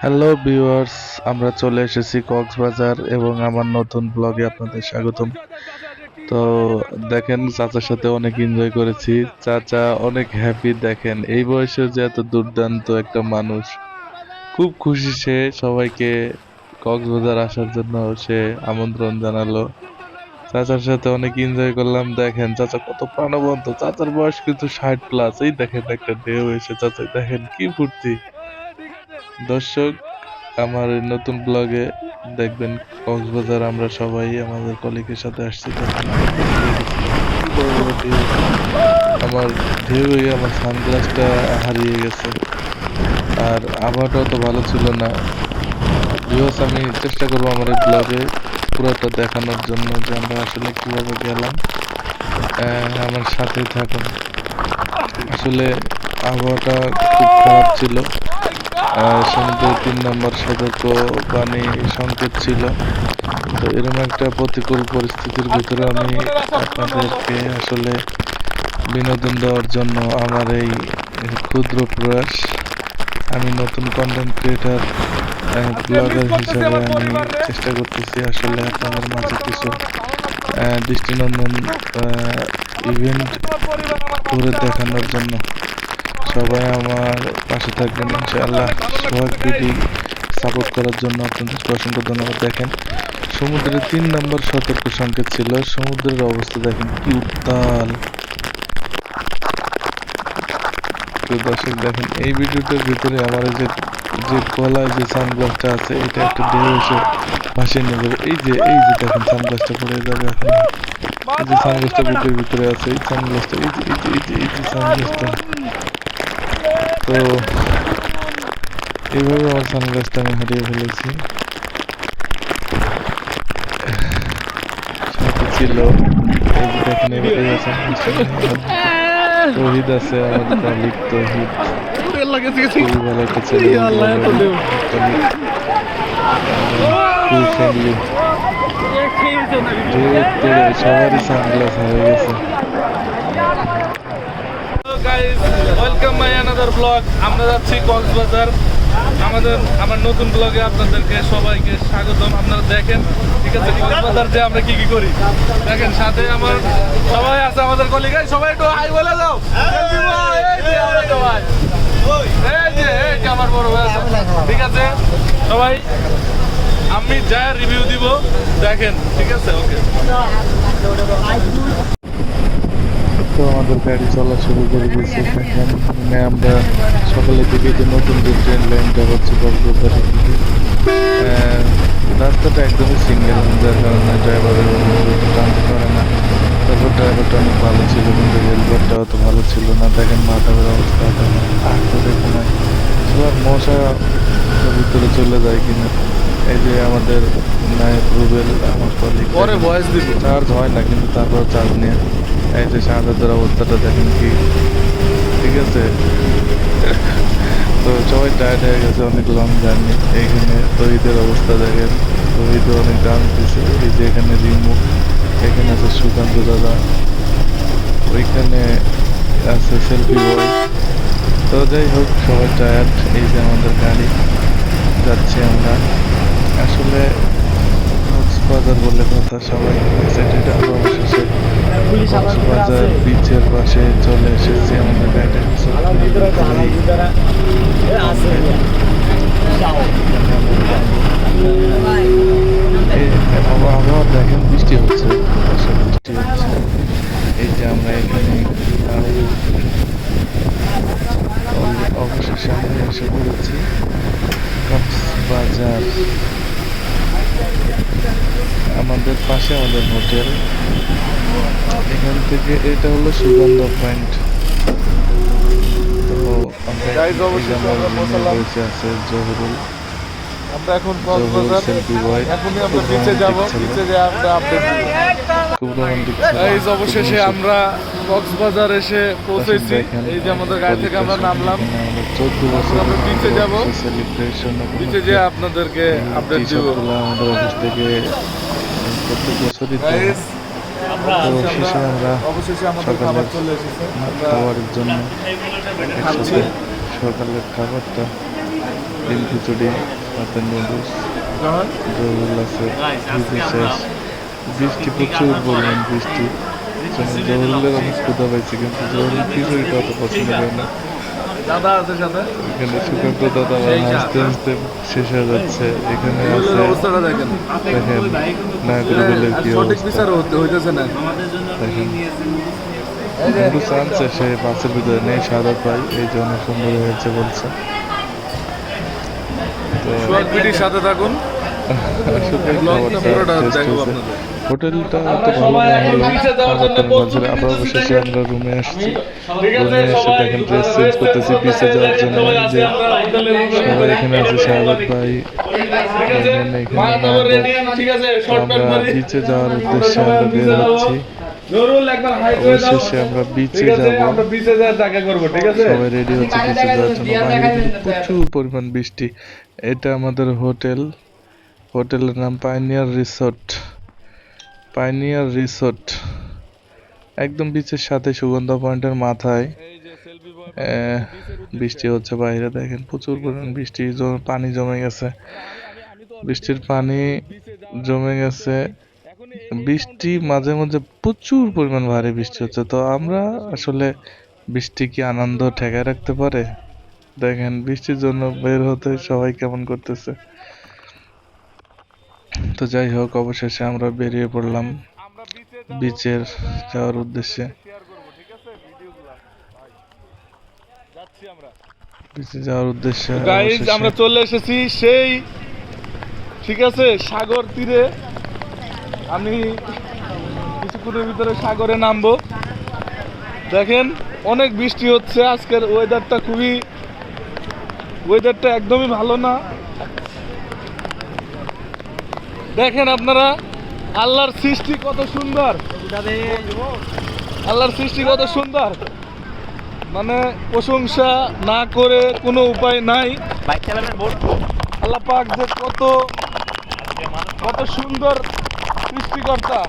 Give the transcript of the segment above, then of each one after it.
Hello viewers আমরা চলে এসেছি কক্সবাজার এবং আমার নতুন ব্লগে আপনাদের স্বাগতম। তো দেখেন, চাচার সাথে অনেক এনজয় করেছি। চাচা অনেক হ্যাপি দেখেন। এই বয়সে যে এত দুর্দান্ত একটা মানুষ। খুব খুশি সে, সবাইকে কক্সবাজার আসার জন্য সে আমন্ত্রণ জানালো। চাচার সাথে অনেক এনজয় করলাম, দেখেন। চাচা কত প্রাণবন্ত। চাচার বয়স কিন্তু ষাট প্লাস এই দেখেন একটা ঢেউ এসে, চাচা দেখেন কি ফুর্তি। দর্শক, আমার নতুন ব্লগে দেখবেন কক্সবাজার, আমরা সবাই আমাদের কলিগের সাথে আসছি। আমার ঢেউ আমার সানগ্লাসটা হারিয়ে গেছে। আর আবহাওয়াটাও তো ভালো ছিল না। ভিউয়ার্স আমি চেষ্টা করব আমার এই ব্লগে পুরোটা দেখানোর জন্য যে আমরা আসলে কীভাবে গেলাম। আমার সাথে থাকুন। আসলে আবহাওয়াটা খুব খারাপ ছিল। সমুদ্রের তিন নম্বর সতর্ক বাণী সংকেত ছিল। তো এরকম একটা প্রতিকূল পরিস্থিতির ভিতরে আমি আপনাদেরকে আসলে বিনোদন দেওয়ার জন্য আমার এই ক্ষুদ্র প্রয়াস। আমি নতুন কন্টেন্ট ক্রিয়েটার ব্লগার হিসাবে আমি চেষ্টা করতেছি আসলে আপনাদের মাঝে কিছু দৃষ্টিনন্দন ইভেন্ট করে দেখানোর জন্য। সবাই আমার পাশে থাকবেন, ইনশাআল্লাহ। সোহাগ বিডি সাপোর্ট করার জন্য আপনাদেরকে অসংখ্য ধন্যবাদ দেখেন। সমুদ্রের তিন নম্বর সতর্ক সংকেত ছিল, সমুদ্রের অবস্থা দেখেন কি উত্তাল। দর্শক দেখেন, এই ভিডিওটার ভিতরে আমার যে যে গলায় যে সানগ্লাসটা আছে, এটা একটা ঢেউ এসে ভাসিয়ে নিয়ে যাবে। এই যে এই যে দেখেন সানগ্লাসটা পড়ে যাবে এখন। এই যে সানগ্লাসটা বুকের ভিতরে আছে, এই সানগ্লাসটা এই যে এই যে এই যে সানগ্লাসটা তো এইভাবে আমার সানগ্লাসটা আমি হারিয়ে ফেলেছি। ছিল এই তহিদ আছে আমার মালিক তহিদ খুবই ভালো একটা ছেলে সবারই সানগ্লাস হয়ে গেছে। ওয়েলকাম মাই অ্যানাদার ব্লগ আমরা যাচ্ছি কক্সবাজার। আমাদের আমার নতুন ব্লগে আপনাদেরকে সবাইকে স্বাগতম। আপনারা দেখেন ঠিক আছে কক্সবাজার যে আমরা কি কি করি। দেখেন সাথে আমার সবাই আছে আমাদের কলিগাই সবাই একটু হাই বলে দাও। আমরা বড় ভাই ঠিক আছে? সবাই আমি যা রিভিউ দিব দেখেন ঠিক আছে ওকে তো আমাদের গাড়ি চলা শুরু করে দিয়েছে। মানে আমরা সকালের দিকে যে নতুন যে ট্রেন লাইনটা হচ্ছে কক্সবাজারের দিকে রাস্তাটা একদমই সিঙ্গেল যার কারণে ড্রাইভারের টানতে পারে না। তারপর ড্রাইভারটা অনেক ভালো ছিল কিন্তু রেলওয়েটাও তো ভালো ছিল না। দেখেন মাথাবের অবস্থা আর তো দেখুন সবার মশা ভিতরে চলে যায় কিনা। এই যে আমাদের নায়ক রুবেল আমার কলিগ পরে ভয়েস দিব। চার্জ হয় না কিন্তু তারপর চার্জ নিয়ে এই যে শাহাদাতের অবস্থাটা দেখেন কি। ঠিক আছে? তো সবাই টায়ার্ড হয়ে গেছে, অনেক লং জার্নি এইখানে তহিদের অবস্থা দেখেন। তহিদও অনেক ডান্স দিছে। এই যে এখানে রিমু, এখানে আছে সুকান্ত দাদা। ওইখানে আছে সেলফি বয় তো যাই হোক, সবাই টায়ার্ড এই যে আমাদের গাড়ি, যাচ্ছি আমরা। আসলে কক্সবাজার বলে কথা, সবাই এক্সাইটেড কক্সবাজার বিচের পাশে চলে এসেছি আমাদের আবহাওয়া দেখেন বৃষ্টি হচ্ছে। বৃষ্টি হচ্ছে। এই যে আমরা এখানে অবশেষে আমরা এসে পড়েছি। কক্সবাজার। আমাদের পাশে আমাদের হোটেল। এখান থেকে এটা হলো সুগন্ধ পয়েন্ট। তো আছে জহুরুল। আমরা এখন জহুরুল কক্সবাজার এখনই আমরা বিচে যাব। বিচে যে আমরা আপডেট এই যে অবশেষে আমরা কক্সবাজার এসে পৌঁছেছি। এই যে আমাদের গাড়ি থেকে আমরা নামলাম। চোদ্দ বছর আমরা যাব। বিচে যে আপনাদেরকে আপডেট দিব। আমাদের অফিস থেকে প্রত্যেক বছরই আমরা অবশেষে সকালে খাবার চলে এসেছে। আমরা খাবারের জন্য একসাথে সকালের খাবারটা ডিম খিচুড়ি সাথে নুডলস জরুল আছে বৃষ্টি প্রচুর পরিমাণ বৃষ্টি। জহরুলের অনেক ক্ষুদা পাইছে কিন্তু জহরুল খিচুড়িটা অত পছন্দ করে না। দাদা আছে সাথে? এখানে সুকান্ত দাদা হাসতে হাসতে শেষ হয়ে যাচ্ছে। এখানে আছে অবস্থাটা দেখেন। দেখেন না করে বলে কি সঠিক বিচার হতে হইতেছে না। দেখেন। নুডলস আনছে সে বাসের ভিতরে নেই সাদা পাই এই জন্য সুন্দর হয়েছে বলছে। তো সাথে থাকুন। আসলে পুরোটা দেখব আপনাদের। হোটেলটা এত ভালো না মাঝে আবার অবশেষে আমরা রুমে আসছি। রুমে এসে দেখেন ড্রেস চেঞ্জ করতেছি বিচে যাওয়ার জন্য। যে সবাই এখানে আছে শাহাদ ভাই। তো আমরা বিচে যাওয়ার উদ্দেশ্যে আমরা বের হচ্ছি। অবশেষে আমরা বিচে যাব। আমরা বিচে যাওয়ার দেখা করব ঠিক আছে? সবাই রেডি হচ্ছে বিচে যাওয়ার জন্য। বাইরে প্রচুর পরিমাণ বৃষ্টি। এটা আমাদের হোটেল। হোটেলের নাম পাইনিয়ার রিসোর্ট পাইনিয়ার রিসোর্ট। একদম বিচের সাথে সুগন্ধা পয়েন্টের মাথায়। বৃষ্টি হচ্ছে বাইরে, দেখেন প্রচুর পরিমাণ বৃষ্টি পানি জমে গেছে। বৃষ্টির পানি জমে গেছে। বৃষ্টি মাঝে মাঝে প্রচুর পরিমাণ ভারী বৃষ্টি হচ্ছে। তো আমরা আসলে বৃষ্টি কি আনন্দ ঠেকায় রাখতে পারে? দেখেন বৃষ্টির জন্য বের হতে সবাই কেমন করতেছে? তো যাই হোক অবশেষে আমরা বেরিয়ে পড়লাম বিচের যাওয়ার উদ্দেশ্যে। বিচে যাওয়ার উদ্দেশ্যে গাইজ আমরা চলে এসেছি সেই ঠিক আছে সাগর তীরে। আমি কিছুক্ষণের ভিতরে সাগরে নামবো। দেখেন অনেক বৃষ্টি হচ্ছে আজকের ওয়েদারটা খুবই ওয়েদারটা একদমই ভালো না। দেখেন আপনারা, আল্লাহর সৃষ্টি কত সুন্দর। আল্লাহর সৃষ্টি কত সুন্দর। মানে প্রশংসা না করে কোনো উপায় নাই। আল্লাহ পাক যে কত কত সুন্দর সৃষ্টিকর্তা।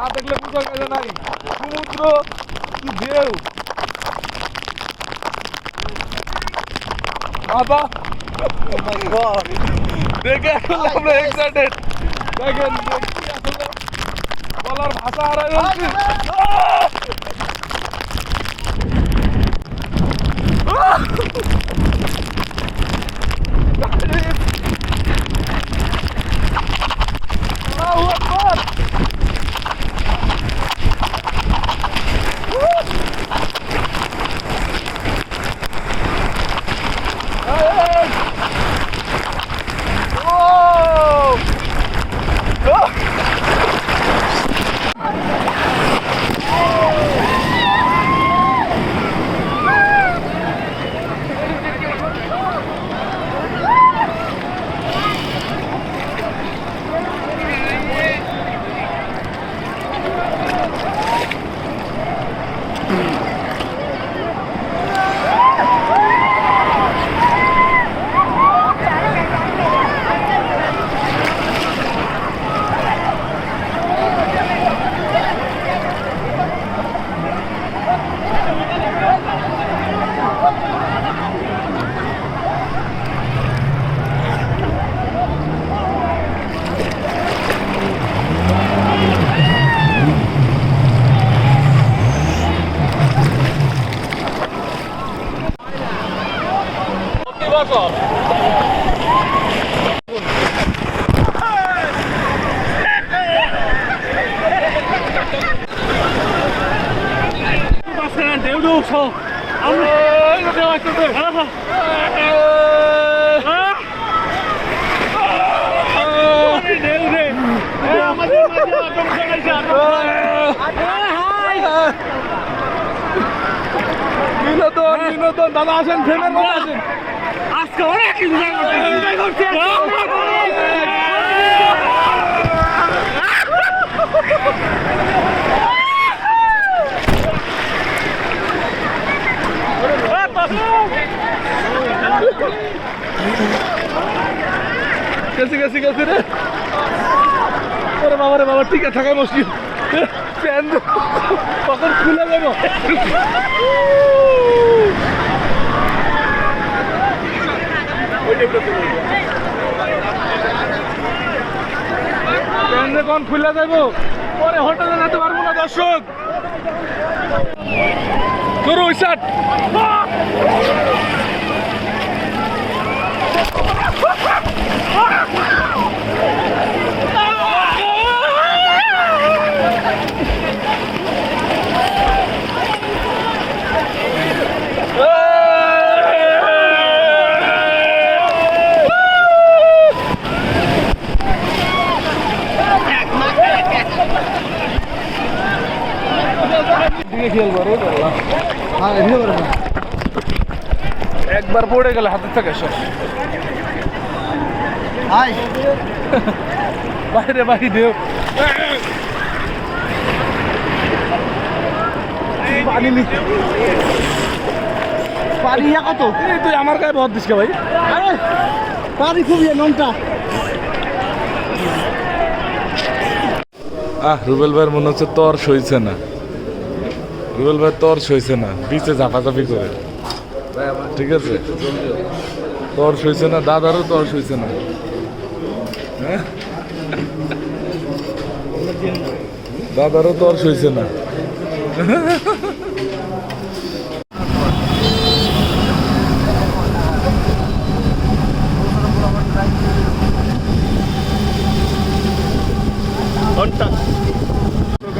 না দেখলে বোঝা গেলে নাই। সমুদ্র কি ঢেউ। বাবা। দেখে এখন আমরা এক্সাইটেড দেখেন দেখি। আসলে বলার ভাষা হারাই যাচ্ছে Allahu Mm-hmm. বিনোদন বিনোদন। দাদা আসেন ফ্রেমের মধ্যে আসেন। আজকে অনেক কিছু গেছি গেছি গেছি রে। ওরে বাবা রে বাবা আছে থাকা মুশকিল। প্যান কখন খুলে যাব ট্রেনে কোন খুলে যাইবো পরে হোটেলে যেতে পারব না, দর্শক। শুরু স্টার্ট দিকে একবার পড়ে গেলে হাতের থেকে শেষ বাইরে বাইরে। দেও পানি নিতে পারি ইয়া কত? তুই আমার গায়ে বহুত দিস ভাই? আরে পারি খুব ইয়ে ননটা আহ রুবেল ভাইয়ের মনে হচ্ছে তর সইছে না। রুবেল ভাই তর সইছে না বিচে ঝাপাঝাপি করে। ঠিক আছে। তর সইছে না দাদারও তর সইছে না। হ্যাঁ? দাদারও তর সইছে না।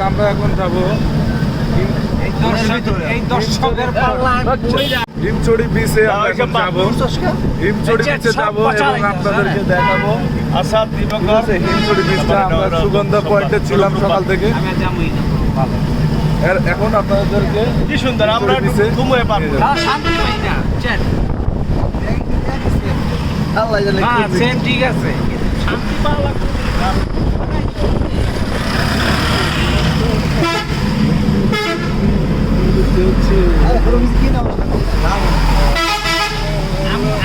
আমরা এখন যাব। এই দর্শকের পাল্লা হিমচড়ি বিচে আমরা এখন হিমচড়ি বিচে যাব এবং আপনাদেরকে দেখাবো। আসাদ দিবকর আছে, হিমচড়ি বিচটা আমরা সুগন্ধা পয়েন্টে ছিলাম সকাল থেকে। এখন আপনাদেরকে কি সুন্দর আমরা ঘুমোয় পারব। শান্তি পাই না। আল্লাহ জানে হ্যাঁ ঠিক আছে। শান্তি পাওয়া লাগবে।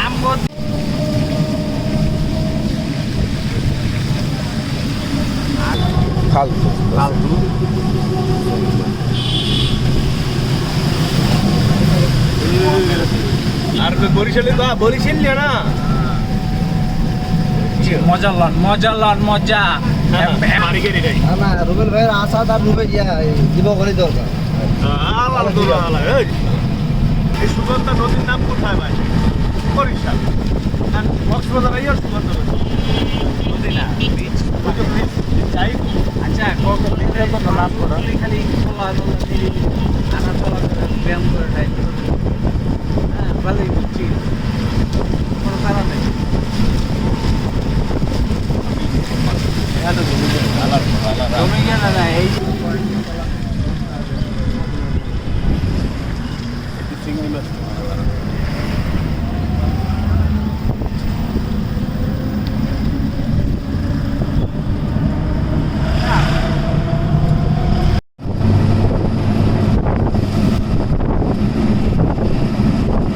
আমগো ফালতু আর বরিশালে তো বরিশাল না মজা লন মজা লন মজা রুবেল ভাইয়ের আশা তার রুবে দিব করে দরকার। এই এই সুগন্ধা নদীর নাম কোথায় ভাই? বরিশাল। আর কক্সবাজার আইয়া সুগন্ধা নদী? নদী না যাই আচ্ছা নাম করা। খালি খোলা আনা চলা ব্যায়াম করে হ্যাঁ ভালোই বুঝছি কোনো কারণ নেই জমে গেল না এই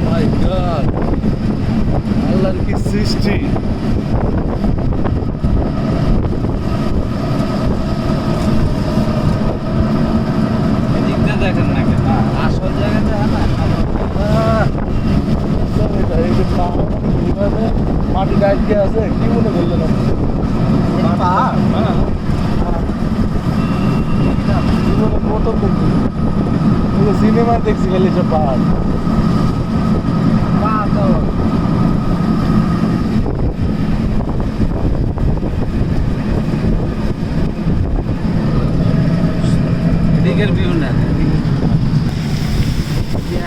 মাই গড আল্লাহর কি সৃষ্টি এদিকটা দেখেন না কেন আসল জায়গাতে আহ, সব এটা, এই যে পাহাড়, এইভাবে মাটি ডাইকে আছে কি মনে করলেন আপনি? পাহাড় হ্যাঁ। জীবনে প্রথম দেখছি। এই যে সিনেমা দেখছি খালি পাহাড়। এদিকের ভিউ না।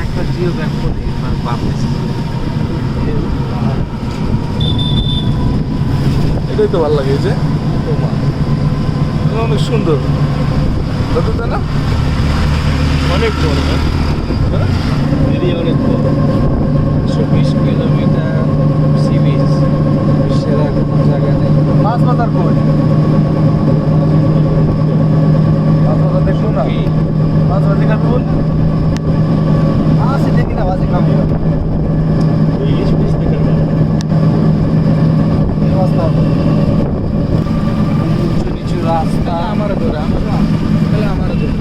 একটা জিও ব্যাগ করে ভাবতেছি এটাই তো ভালো লাগে যে অনেক সুন্দর। কত না? অনেক বড় হ্যাঁ? এরিয়া অনেক বড় কিলোমিটার সি বিচ সেরা কোনো জায়গা নেই মাছ বাজার কই মাছ বাজার দেখছ না মাছ বাজার দেখার বল আছে দেখি না বাজে কাম ইলিশ পিস দেখে উঁচু নিচু রাস্তা আমার ধরে আমার তাহলে আমার ধরে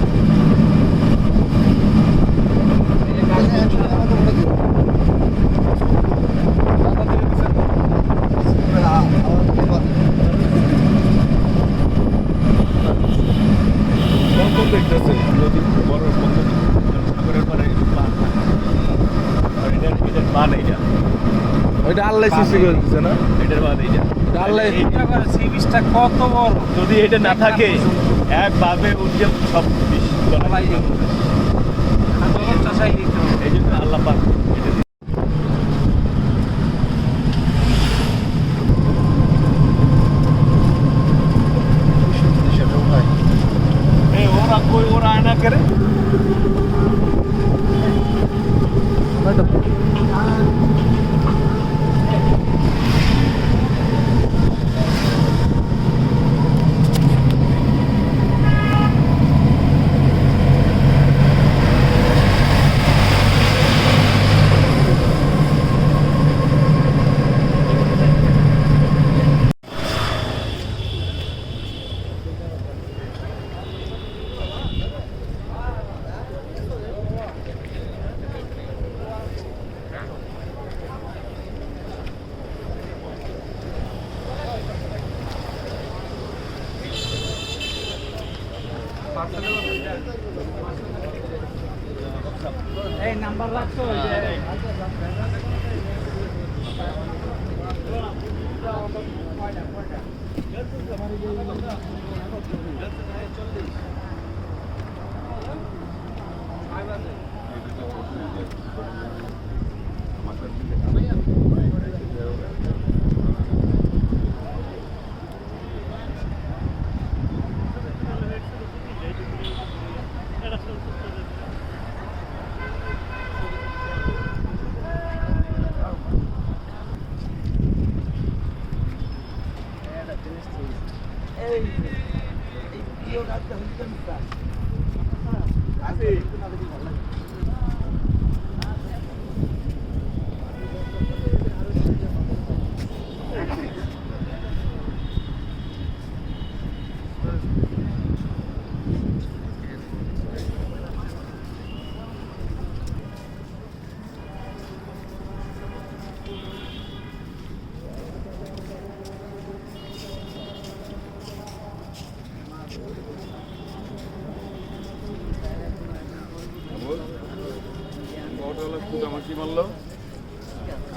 আল্লাহ সৃষ্টি করে দিচ্ছে না? এটার বাদ এইটা আল্লাহ সি বিচটা কত বড়? যদি এটা না থাকে এক ভাবে উঠে সব বিশ। এই জন্য আল্লাহ পাক Bakalım. কুটামাটি মারলো।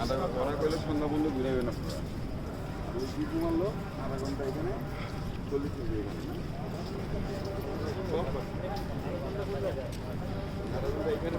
আধা ঘণ্টা ওরা পেলে সন্ধ্যা বন্ধু ঘুরে না। পুরো ওই জিপু মারলো, আধা ঘণ্টা এখানে চল্লিশ মিনিট আধা ঘণ্টা এখানে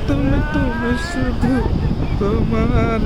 তুমি তুমি শুধু তোমার